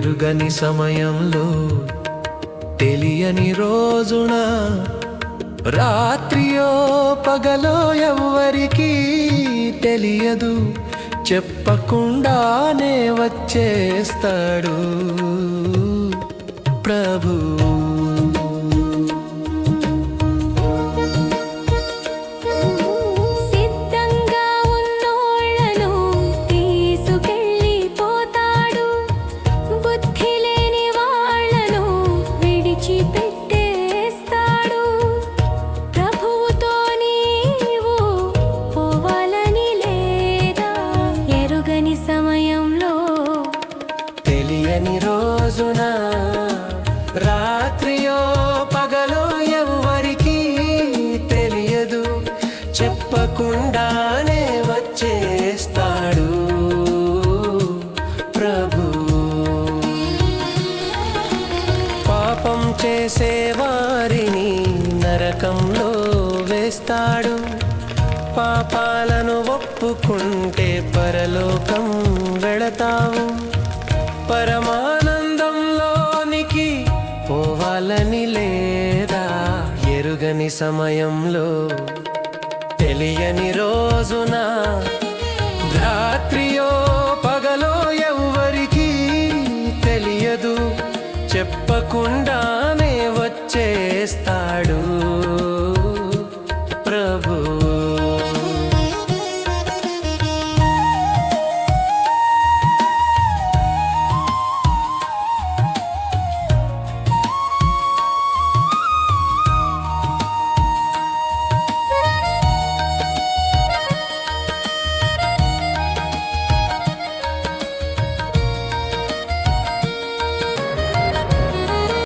ఎరుగని సమయంలో తెలియని రోజున రాత్రియో పగలో ఎవ్వరికీ తెలియదు. చెప్పకుండానే వచ్చేస్తాడు. సమయంలో తెలియని రోజున రాత్రియో పగలో ఎవరికి తెలియదు. చెప్పకుండానే వచ్చేస్తాడు ప్రభు. పాపం చేసే వారిని నరకంలో వేస్తాడు. పాపాలను ఒప్పుకుంటే పరలోకం వెళతావు. పరమానందంలోనికి పోవాలని లేదా? ఎరుగని సమయంలో తెలియని రోజున రాత్రియో పగలో ఎవ్వరికీ తెలియదు. చెప్పకుండా